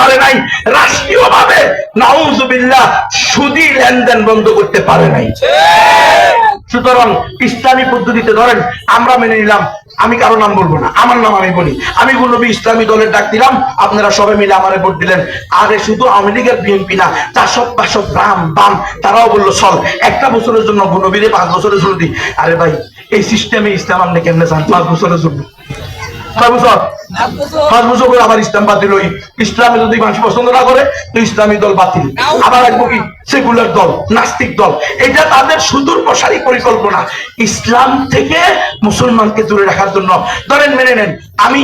পারে নাই, রাষ্ট্রীয়ভাবে নাউজুবিল্লাহ সুদি লেনদেন বন্ধ করতে পারে নাই। সুতরাং ইসলামী পদ্ধতিতে ধরেন, আমরা মেনে নিলাম, আমি কারও নাম বলব না, আমার নাম আমি বলি। আমি গুনবি ইসলামী দলের ডাক দিলাম, আপনারা সবাই মিলে আমারে ভোট দিলেন। আরে শুধু আওয়ামী লীগের বিএনপি না চারশো পাঁচশো গ্রাম, বাম, তারাও বলল, চল, একটা বছরের জন্য গুনবিরে পাঁচ বছরের জন্য দিই। আরে ভাই, এই সিস্টেমে ইসলাম আপনি কেমনে চান পাঁচ বছরের জন্য। ছয় বছর? পাঁচ বছর করে আবার ইসলাম বাতিল ওই ইসলামে যদি মানুষ পছন্দ না করে তো ইসলামী দল বাতিল। আবার রাখব কি? সেকুলার দল নাস্তিক দল। এটা তাদের সুদূর প্রসারী পরিকল্পনা। ইসলাম থেকে মুসলমানকে দূরে রাখার জন্য। ধরেন মেনে নেন। আমি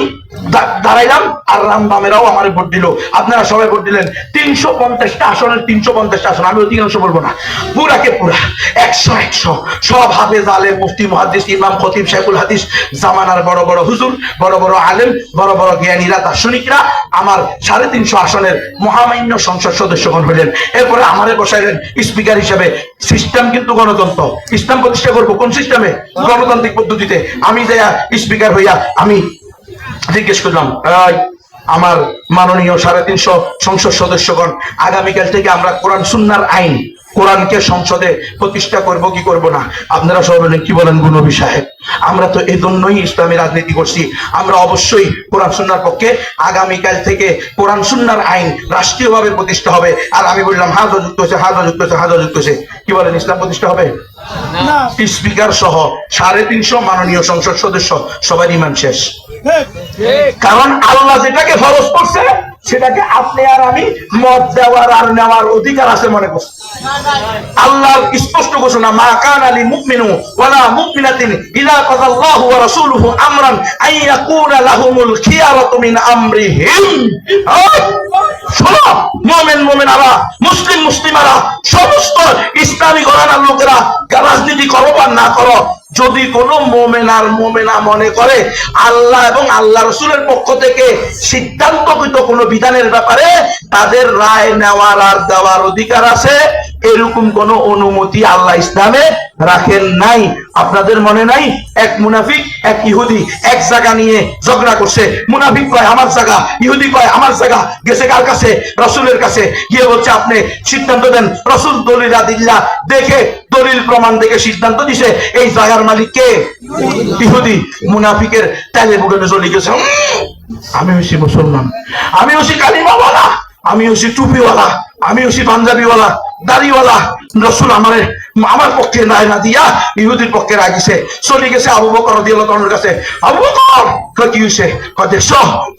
দাঁড়াইলাম আর রাম বামেরাও আমার ভোট দিল। আপনারা সবাই ভোট দিলেন। তিনশো পঞ্চাশটা আসনের তিনশো পঞ্চাশটা আসন। আমি অধিকাংশ বলব না। পুরাকে পুরা। একশো একশো। সব হাফেজ আলেম মুফতি মহাদিস ইমাম খতিব শেখুল হাদিস জামানার বড় বড় হুজুর বড় বড় আলেম বড় বড় জ্ঞানীরা, দার্শনিকরা আমার সাড়ে তিনশো আসনের মহামান্য সংসদ সদস্যগণ হইলেন এরপরে আমারে বসাইলেন স্পিকার হিসেবে। সিস্টেম কিন্তু গণতন্ত্র। ইসলাম প্রতিষ্ঠা করব কোন সিস্টেমে? গণতান্ত্রিক পদ্ধতিতে। আমি যে স্পিকার হইয়া আমি জিজ্ঞেস করলাম আমার মাননীয় সাড়ে তিনশো সংসদ সদস্যগণ, আগামীকাল থেকে আমরা কোরআন সুন্নার আইন, কোরআনকে সংসদে প্রতিষ্ঠা করব কি করব না? আপনারা সবাই কি বলেন গুনবী সাহেব? আমরা তো এই জন্যই ইসলামী রাজনীতি করছি। আমরা অবশ্যই কোরআন সুন্নার পক্ষে আগামীকাল থেকে কোরআন সুন্নার আইন রাষ্ট্রীয়ভাবে প্রতিষ্ঠা হবে। আর আমি বললাম হাজ যুক্ত হয়েছে হাজ যুক্ত হয়েছে হাজ যুক্ত হয়েছে। কি বলেন ইসলাম প্রতিষ্ঠা হবে? স্পিকার সহ সাড়ে তিনশো মাননীয় সংসদ সদস্য সবার ইমান শেষ। কারণ আল্লাহ যেটাকে ফরজ করছে সেটাকে আপনি আর আমি মত দেওয়ার আর নেওয়ার অধিকার আছে মনে করছি আল্লাহর স্পষ্ট ঘোষণা, মা কান আলী মুমিনু ওয়ালা মুমিনাতিন ইলা কাদাল্লাহু ওয়া রাসূলুহু আমরান আন ইয়াকুনা লাহুমুল খিয়ারাতু মিন আমরিহিম! শোনো, মুমিন মুমিনারা, মুসলিম মুসলিমারা, সমস্ত ইসলামী ঘরানার লোকেরা রাজনীতি করো বা না করো, যদি কোনো মোমেনার মোমেনা মনে করে, আল্লাহ এবং আল্লাহ রসুলের পক্ষ থেকে সিদ্ধান্তকৃত কোনো বিধানের ব্যাপারে তাদের রায় নেওয়ার আর দেওয়ার অধিকার আছে। এরকম কোন অনুমতি আল্লাহ ইসলামে রাখেন নাই। আপনাদের মনে নাই? এক মুনাফিক, এক ইহুদি এক জায়গা নিয়ে ঝগড়া করছে। মুনাফিক কয়, আমার জায়গা। ইহুদি কয়, আমার জায়গা। গেছে কার কাছে? রসুলের কাছে। গিয়ে বলছে, আপনি সিদ্ধান্ত দেন। রসুল দলিলা দিল্লা দেখে দলিল প্রমাণ দেখে সিদ্ধান্ত দিছে। এই জায়গার মালিক কে? ইহুদি মুনাফিকের তেলে বুড়ে চলে গেছে। আমি হচ্ছি মুসলমান। আমি হচ্ছি কালিমাওয়ালা। আমি হচ্ছি টুপিওয়ালা। আমি হচ্ছি পাঞ্জাবিওয়ালা, দাড়িওয়ালা, রসুল আমারে, আমার পক্ষে রায় না দিয়া ইহুদির পক্ষে রায় দিছে। চলে গেছে আবু বকর তাআলার কাছে। আবু বকর কি কয়, দেখছ,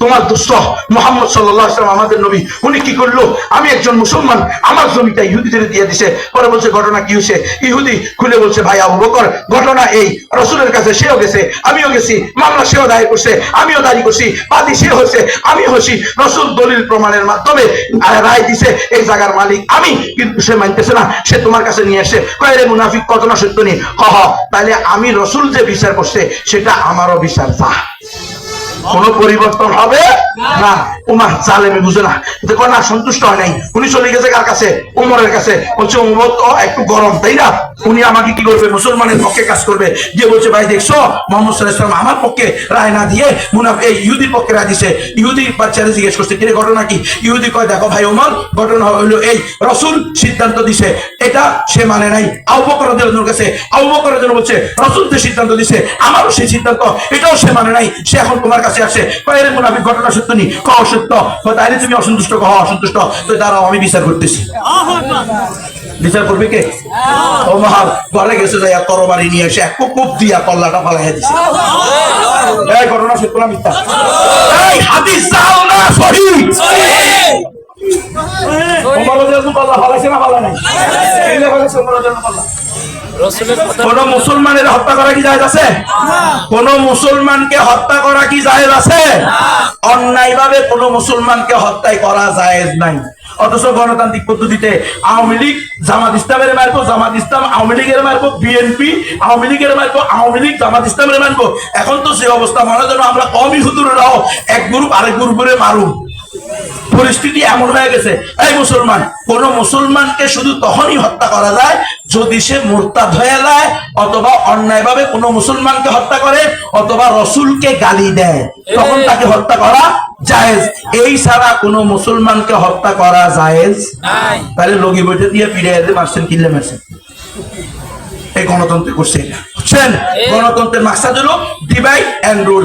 তোমার দুষ্ট মোহাম্মদ আলাইহি আমাদের নবী, উনি কি করল? আমি একজন মুসলমান, আমার জমিটা ইহুদিদের দিয়ে দিছে। পরে বলছে, ঘটনা কি হইছে? ইহুদি খুলে বলছে, ভাই আবু বকর, ঘটনা এই, রসুলের কাছে সেও গেছে, আমিও গেছি, মামলা সেও দায়ের করছে, আমিও দাঁড়ি করছি, বাদী সে হয়েছে আমি হয়েছি। রসুল দলিল প্রমাণের মাধ্যমে রায় দিছে, এই জায়গার মালিক আমি। কিন্তু সে মানতেছে না, সে তোমার কাছে নিয়ে আসে কয় রে মুনাফিক, কত না সত্য নেই হ তাহলে আমি রসুল যে বিচার করছে, সেটা আমারও বিচার, যা। কোন পরিবর্তন হবে? না। উমা, জালেমে বুঝে না। দেখো না, সন্তুষ্ট হয় নাই। উনি চলে গেছে কার কাছে? উমরের কাছে। বলছে, উমর তো একটু গরম, তাই না? উনি আমাকে কি করবে? মুসলমানের পক্ষে কাজ করবে। গিয়ে বলছে, ভাই, দেখছ? মোহাম্মদ সাল্লাম আমার পক্ষে রায় না দিয়ে মুনাফ এই ইহুদির পক্ষে রায় দিছে। ইহুদি বাচ্চারা জিজ্ঞেস করছে, কিরে, ঘটনা কি? ইহুদি কয়, দেখো ভাই উমর ঘটনা হলো এই, রসুল সিদ্ধান্ত দিছে, এটা সে মানে নাই। আবু বকর কাছে, আবু বকর বলছে, রসুল যে সিদ্ধান্ত দিছে, আমারও সেই সিদ্ধান্ত, এটাও সে মানে নাই, সে এখন তোমার কাছে আসে কয় রে মুনাফিক, ঘটনা সত্য নি? ক অসত্য তাইলে তুমি অসন্তুষ্ট, কহ, অসন্তুষ্ট। তো দাঁড়াও, আমি বিচার করতেছি। বিচার করবে কে? ও মহাল ঘরে গেছে যাইয়া তরবারি নিয়ে এসে এক কুপ দিয়া কল্লাটা ফালাইয়া দিছে। এই ঘটনা সত্য না মিথ্যা। এই হাদিস যাও না সহি? ফালাইছে না ফালাই নাই? ফালাইছে। জন্য কোন মুসলমানের হত্যা করা কি জায়েজ আছে? কোন মুসলমানকে হত্যা করা কি জায়েজ আছে? অন্যায় ভাবে কোন মুসলমানকে হত্যাই করা জায়েজ নাই। অথচ গণতান্ত্রিক পদ্ধতিতে আওয়ামী লীগ জামাত ইসলামের মারবো জামাত ইসলাম আওয়ামী লীগের মারবো বিএনপি আওয়ামী লীগের মারবো আওয়ামী লীগ জামাত ইসলামের মারবো এখন তো সে অবস্থা মনে যেন আমরা কমই হুতুরেরাও এক গ্রুপ আরেক গ্রুপের মারুম। পরিস্থিতি এমন হয়ে গেছে এই মুসলমান কোন মুসলমানকে শুধু তখনই হত্যা করা যায় যদি সে মোরতাদ হয়ে যায় অথবা অন্যায়ভাবে কোন মুসলমানকে হত্যা করে অথবা রসুলকে গালি দেয় তখন তাকে হত্যা করা জায়েজ। এই ছাড়া কোনো মুসলমানকে হত্যা করা জায়েজ? তাহলে লগি বইটা দিয়ে পিড়ে এতে মারছেন কিল্লে মারছেন এই গণতন্ত্র করছে বুঝছেন? গণতন্ত্রের মাকসাদ হলো ডিভাইড অ্যান্ড রুল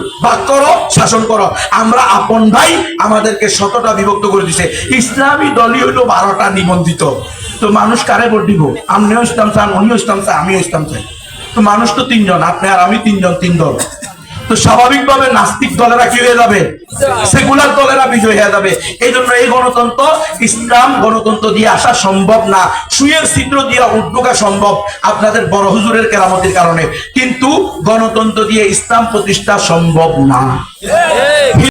করো, শাসন করো। আমরা আপন ভাই, আমাদেরকে শতটা বিভক্ত করে দিছে। ইসলামী দলই হইল বারোটা নিবন্ধিত। তো মানুষ কারে ভোট দিব? আপনিও ইসলাম চান, উনিও ইসলাম চান, আমিও ইসলাম চাই। তো মানুষ তো তিনজন, আপনি আর আমি তিনজন, তিন দল। তো স্বাভাবিকভাবে নাস্তিক দলেরা কি হয়ে যাবে? সেকুলার দলেরা বিজয় হয়ে যাবে। এই জন্য এই গণতন্ত্র ইসলাম গণতন্ত্র দিয়ে আসা সম্ভব না। সুয়ের ছিদ্র দিয়ে উদ্যোগা সম্ভব আপনাদের বড় হুজুরের কেরামতির কারণে। কিন্তু গণতন্ত্র দিয়ে ইসলাম প্রতিষ্ঠা সম্ভব না।